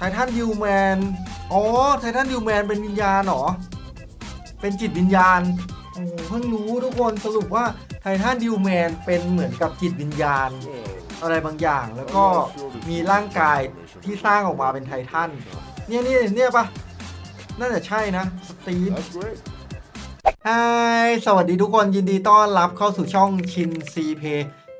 ไททันดิวแมน อ๋อ ไททันดิวแมนเป็นวิญญาณเหรอ เป็นจิตวิญญาณ โอ้เพิ่งรู้ทุกคนสรุปว่าไททันดิวแมนเป็นเหมือนกับจิตวิญญาณ อะไรบางอย่าง แล้วก็มีร่างกายที่สร้างออกมาเป็นไททัน เนี่ยเนี่ยเนี่ยปะน่าจะใช่นะ สตีฟ That's great. ฮายสวัสดีทุกคนยินดีต้อนรับเข้าสู่ช่องชินซีเพ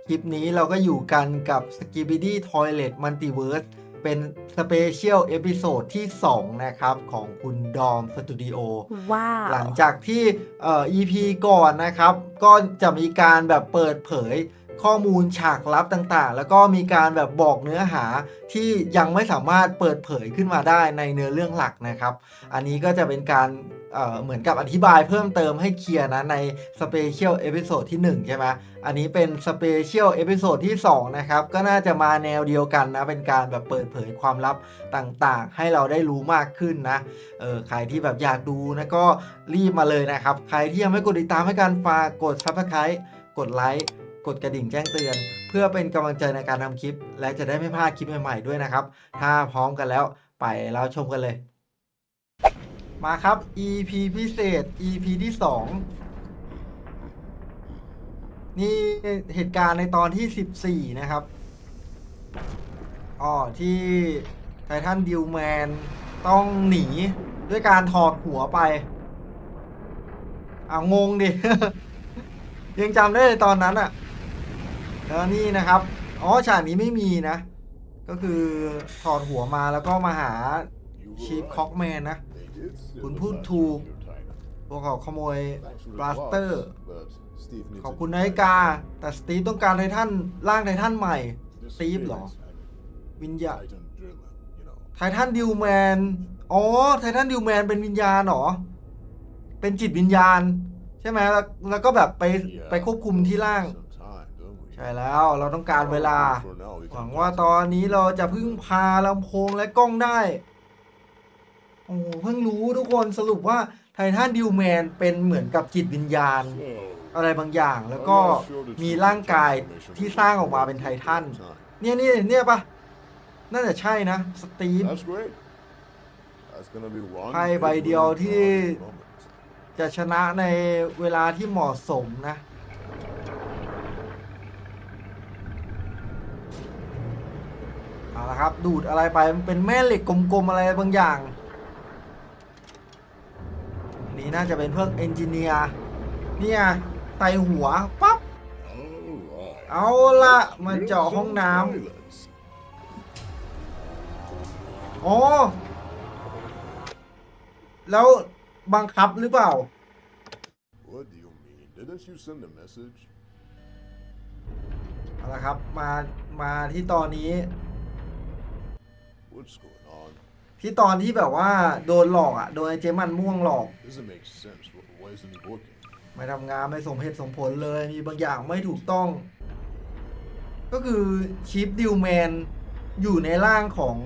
คลิปนี้เราก็อยู่กันกับ s k i b i d y Toilet Multiverse เป็นสเปเชียลเอพิโซดที่ 2 นะครับ ของคุณดอมสตูดิโอว้าวหลังจากที่เอ่อ EP ก่อนนะครับ ก็จะมีการแบบเปิดเผยข้อมูลฉากลับต่างๆ แล้วก็มีการแบบบอกเนื้อหาที่ยังไม่สามารถเปิดเผยขึ้นมาได้ในเนื้อเรื่องหลักนะครับ อันนี้ก็จะเป็นการ เหมือนกับอธิบายเพิ่มเติมให้เคลียร์นะในสเปเชียลเอพิโซดที่ 1 ใช่ไหมอันนี้เป็นสเปเชียลเอพิโซดที่ 2 นะครับ ก็น่าจะมาแนวเดียวกันนะ เป็นการแบบเปิดเผยความลับต่างๆ ให้เราได้รู้มากขึ้นนะเออใครที่แบบอยากดูนะก็รีบมาเลยนะครับ ใครที่ยังไม่กดติดตามให้กันฝากกด subscribe กดไลค์กดกระดิ่งแจ้งเตือน เพื่อเป็นกำลังใจในการทำคลิป และจะได้ไม่พลาดคลิปใหม่ๆด้วยนะครับ ถ้าพร้อมกันแล้วไปเราชมกันเลย มาครับ EP พิเศษ EP ที่2นี่เหตุการณ์ในตอนที่14นะครับอ๋อที่ไททันดิวแมนต้องหนีด้วยการถอดหัวไปอ่างงดิ ยังจำได้ตอนนั้นอะแล้วนี่นะครับ อ๋อฉากนี้ไม่มีนะ ก็คือถอดหัวมาแล้วก็มาหาชีฟคอกแมนนะ คุณพูดถูก พวกเขาขโมยบลาสเตอร์ ขอบคุณนาฬิ titan. กา แต่สตีฟต้องการไททันร่างไททันใหม่ This Steve is เหรอ วิญญาณไททันดิวแมน อ๋อ ไททันดิวแมนเป็นวิญญาณเหรอ เป็นจิตวิญญาณ ใช่ไหมแล้วแล้วก็แบบไปไปควบคุมที่ร่าง ใช่แล้วเราต้องการเวลา หวังว่าตอนนี้เราจะพึ่งพาลำโพงและกล้องได้ อ้โหเพิ่งรู้ทุกคนสรุปว่าไททันดิวแมนเป็นเหมือนกับจิตวิญญาณ So, อะไรบางอย่างแล้วก็มีร่างกายที่สร้างออกมาเป็นไททัน time. เนี่ยเนี่ยเนี่ยปะน่าจะใช่นะ สตีฟ That's great. That's gonna be one ไพ่ใบ big เดียว win ที่ for the moment. จะชนะในเวลาที่เหมาะสมนะเอาละครับ ดูดอะไรไปมันเป็นแม่เหล็กกลมๆอะไรบางอย่างอั นนี้น่าจะเป็นเพื่อเอนจิเนียร์เนี่ยไตหัวปั๊บ Alright. เอาละมาเจาะห้องน้ Toilets. ำอ๋อ แล้วบังคับหรือเปล่า What do you mean? Didn't you send a message? เอาละครับ มา มาที่ตอนนี้ What's going on? ที่ตอนที่แบบว่าโดนหลอกอะโดนไอ้เจมันม่วงหลอก Doesn't make sense. Wh- Why isn't he working? ไม่ทำงานไม่สมเหตุสมผลเลยมีบางอย่างไม่ถูกต้อง ก็คือชิปดิวแมนอยู่ในร่างของ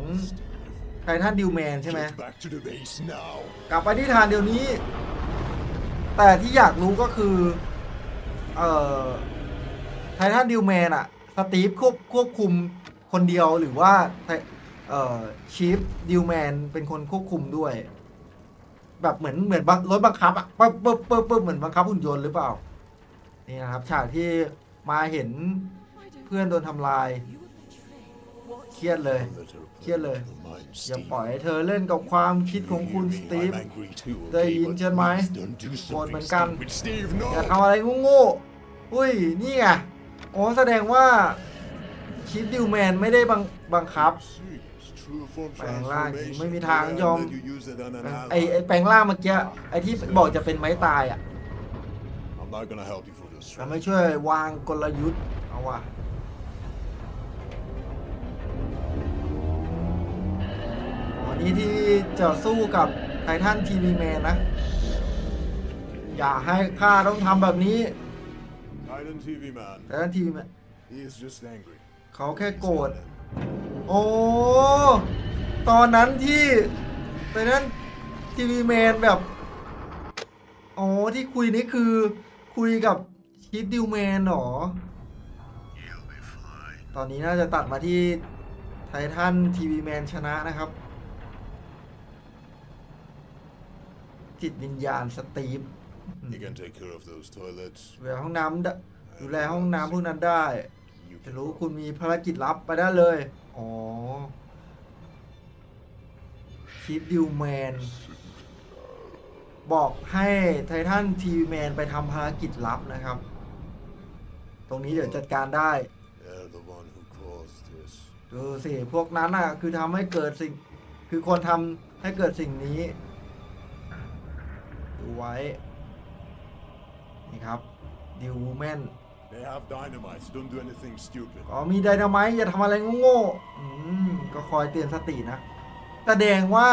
ไททันดิวแมนใช่ไหม Get back to the base now. กลับไปที่ฐานเดี๋ยวนี้ แต่ที่อยากรู้ก็คือ เอ่อไททันดิวแมนอะสตีฟควบควบคุมคนเดียวหรือว่าไท เอ่อชีฟดิวแมนเป็นคนควบคุมด้วย แบบเหมือนเหมือนบังรถบังคับอะปึ๊บปึ๊บปึ๊บปึ๊บเหมือนบังคับหุ่นยนต์หรือเปล่า นี่นะครับฉากที่มาเห็นเพื่อนโดนทำลาย เครียดเลย Let her play Kia lời. with your mind, อย่าปล่อยให้เธอเล่นกับความคิดของคุณสตีฟได้ยิน But ใช่ไหมโกรธเหมือนกัน อย่าทำอะไรโง่ๆอุ้ย นี่ไงอ๋อแสดงว่าชิปดิวแมนไม่ได้บังบังคับ See, it's true form แปลงร่างจริง transformation. ไม่มีทางยอม Let you use it on an ไอ ally. ไอแปลงร่างเมื่อกี้ไอที่บอกจะเป็นไม้ตายอะ I'm not gonna help you for this. จะ right? ไม่ช่วยวางกลยุทธ์เอาว่ะอ๋อนี่ที่จะสู้กับไททันทีวีแมนนะ อย่าให้ข้าต้องทำแบบนี้ Titan TV man. ไททันทีวีแมน He is just angry. เขาแค่โกรธ โอ้ตอนนั้นที่ตอนนั้นทีวีแมนแบบอ๋อที่คุยนี่คือคุยกับชิดดิวแมนหรอ ตอนนี้น่าจะตัดมาที่ไททันทีวีแมนชนะนะครับ จิตวิญญาณสตีฟดูลห้องน้ำดูแลห้องน้ำพวกนั้นได้ You จะ can รู้ go. คุณมีภารกิจลับไปได้เลย อ๋อคิดดิวแมน บอกให้ไททันทีแมนไปทำภารกิจลับนะครับ ตรงนี้เดี๋ยวจัดการได้ They're the one who caused this. ดูสิ พวกนั้นอะ คือทำให้เกิดสิ่ง คือคนทำให้เกิดสิ่งนี้ ดูไว้ นี่ครับดิวแมน They have dynamite. so Don't do anything stupid. อ๋อมีไดนาไมต์อย่าทำอะไรโง่ๆอืมก็คอยเตือนสตินะ แสดงว่า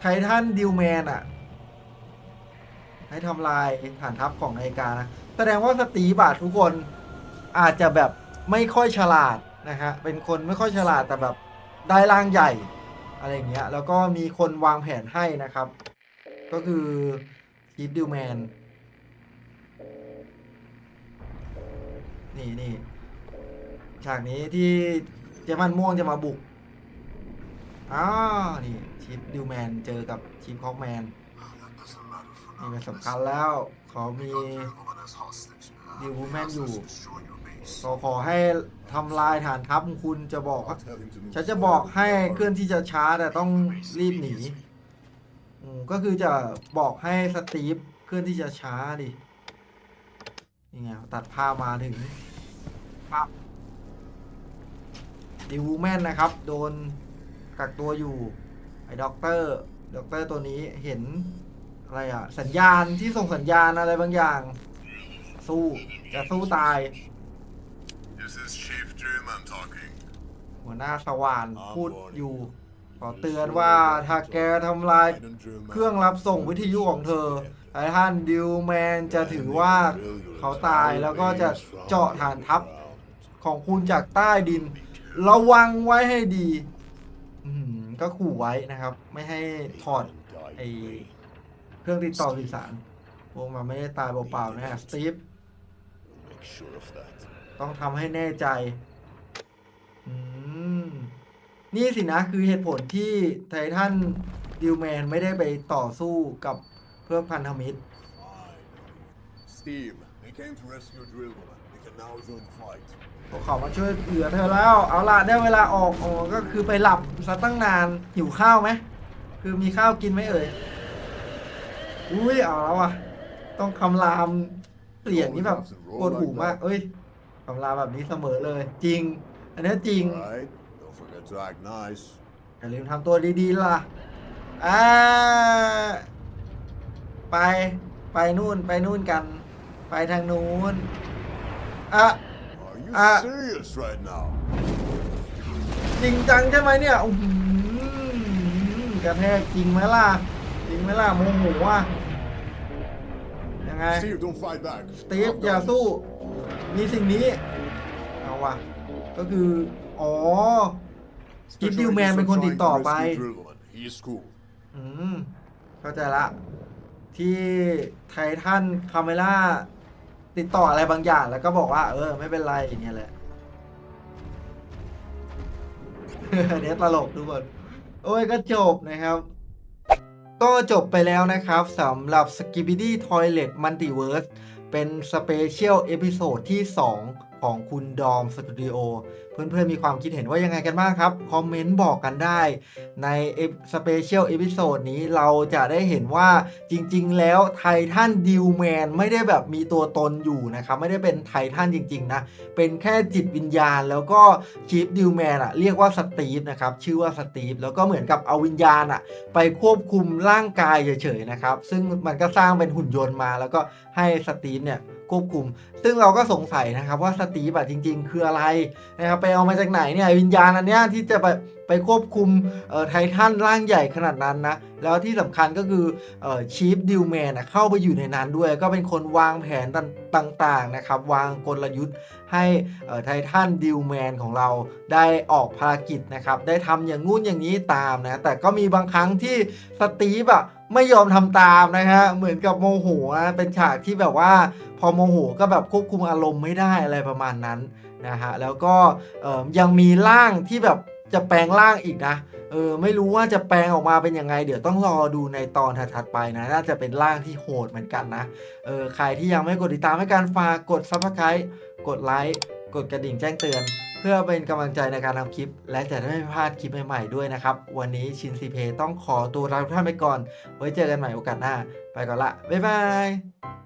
ไททันดิวแมนอะ ให้ทำลายฐานทัพของนาฬิกานะ แสดงว่าสตีบาททุกคนอาจจะแบบไม่ค่อยฉลาดนะฮะ เป็นคนไม่ค่อยฉลาดแต่แบบได้ร่างใหญ่ อะไรอย่างเงี้ย แล้วก็มีคนวางแผนให้นะครับ ก็คือคีฟดิวแมน นี่นี่ฉากนี้ที่เจมันม่วงจะมาบุกอ้านี่ชิปดิวแมนเจอกับชิปคอกแมนนี่เป็นสำคัญแล้ว เขามีดิวแมนอยู่ก็ขอให้ทำลายฐานทัพของคุณจะบอกฉันจะบอกให้เคลื่อนที่จะช้าแต่ต้องรีบหนีก็คือจะบอกให้สตีฟเคลื่อนที่จะช้าดิ นี่ไงตัดภาพมาถึงภาพดิวแมนนะครับ โดนกักตัวอยู่ ไอ้ด็อกเตอร์ด็อกเตอร์ตัวนี้เห็นอะไรอะสัญญาณที่ส่งสัญญาณอะไรบางอย่าง สู้จะสู้ตาย This is Chief Truman talking. หัวหน้าสว่านพูดอยู่ ขอเตือนว่าถ้าแกทำลายเครื่องรับส่งวิทยุของเธอไททันดิวแมนจะถือว่า เขาตายแล้วก็จะเจาะฐานทัพของคุณจากใต้ดิน ระวังไว้ให้ดีอืมก็ขู่ไว้นะครับ ไม่ให้ถอดไอ้เครื่องติดต่อสื่อสารพวกมันไม่ได้ตายเปล่าๆนะฮะสตีฟ Make sure of that. ต้องทำให้แน่ใจอืมนี่สินะคือเหตุผลที่ไททันดิวแมนไม่ได้ไปต่อสู้กับเพื่อพันธมิตร Steve, they came to rescue Drillwoman. They can now join the fight. พวกเขามาช่วยเหลือเธอแล้ว เอาละได้เวลาออกอ๋อก็คือไปหลับซะตั้งนาน หิวข้าวไหม คือมีข้าวกินไหมเอ่ย อุ้ยเอาแล้วอะ ต้องคำรามเสียงนี้แบบปวดหูมาก เอ้ยคำรามแบบนี้เสมอเลย จริง อันนี้จริง Right? Don't forget to act nice. อย่าลืมทำตัวดีๆล่ะ อ่า ไป ไปนู่น ไปนู่นกัน ไปทางนู้นอะ Are you Uh, serious right now? จริงจังใช่ไหมเนี่ยอื้อหือกระแทกจริงไหมล่ะ จริงไหมล่ะโมโหว่ะยังไง Steve, don't fight back. สตีฟอย่าสู้มีสิ่งนี้ เอาว่ะ ก็คือ อ๋อ Steve Dillman เป็นคนติดต่อไป He is cool. อืมเข้าใจละ ที่ไททันคาเมล่า ติดต่ออะไรบางอย่างแล้วก็บอกว่า เออ ไม่เป็นไรอย่างเงี้ยแหละ อันนี้ตลกทุกคนโอ้ยก็จบนะครับ ก็จบไปแล้วนะครับสำหรับ s k i b i d y Toilet Multiverse เป็นสเปเชียลเอพิโซดที่ 2 ของคุณดอมสตูดิโอเพื่อนๆมีความคิดเห็นว่ายังไงกันบ้างครับ คอมเมนต์บอกกันได้ ในสเปเชียลเอพิโซดนี้เราจะได้เห็นว่าจริงๆ แล้วไททันดิวแมนไม่ได้แบบมีตัวตนอยู่นะครับ ไม่ได้เป็นไททันจริงๆนะ เป็นแค่จิตวิญญาณ แล้วก็ชีฟดิวแมนอะเรียกว่าสตีฟนะครับ ชื่อว่าสตีฟแล้วก็เหมือนกับเอาวิญญาณอะไปควบคุมร่างกายเฉยๆนะครับ ซึ่งมันก็สร้างเป็นหุ่นยนต์มาแล้วก็ให้สตีฟเนี่ยควบคุม ซึ่งเราก็สงสัยนะครับว่าสตีฟอะจริง ๆ คืออะไรนะครับไปเอามาจากไหนเนี่ยวิญญาณอันเนี้ยที่จะไปไปควบคุมเอ่อไททันร่างใหญ่ขนาดนั้นนะแล้วที่สำคัญก็คือเอ่อชีฟดิวแมนเข้าไปอยู่ในนั้นด้วย ก็เป็นคนวางแผนต่างๆนะครับวางกลยุทธ์ให้ไททันดิวแมนของเราได้ออกภารกิจนะครับได้ทำอย่างงู้นอย่างนี้ตามนะแต่ก็มีบางครั้งที่สตีฟอะไม่ยอมทำตามนะฮะเหมือนกับโมโหนะเป็นฉากที่แบบว่าพอโมโหก็แบบคควบคุมอารมณ์ไม่ได้อะไรประมาณนั้นนะฮะแล้วก็ยังมีร่างที่แบบจะแปลงร่างอีกนะเออไม่รู้ว่าจะแปลงออกมาเป็นยังไง เดี๋ยวต้องรอดูในตอนถัดๆไปนะ น่าจะเป็นร่างที่โหดเหมือนกันนะเออใครที่ยังไม่กดติดตามให้การฝากกด subscribe กดไลค์กดกระดิ่งแจ้งเตือน เพื่อเป็นกำลังใจในการทำคลิป และจะได้ไม่พลาดคลิปใหม่ๆด้วยนะครับ วันนี้ชินซีเพต้องขอตัวลาทุกท่านไปก่อน ไว้เจอกันใหม่โอกาสหน้า ไปก่อนละบ๊ายบาย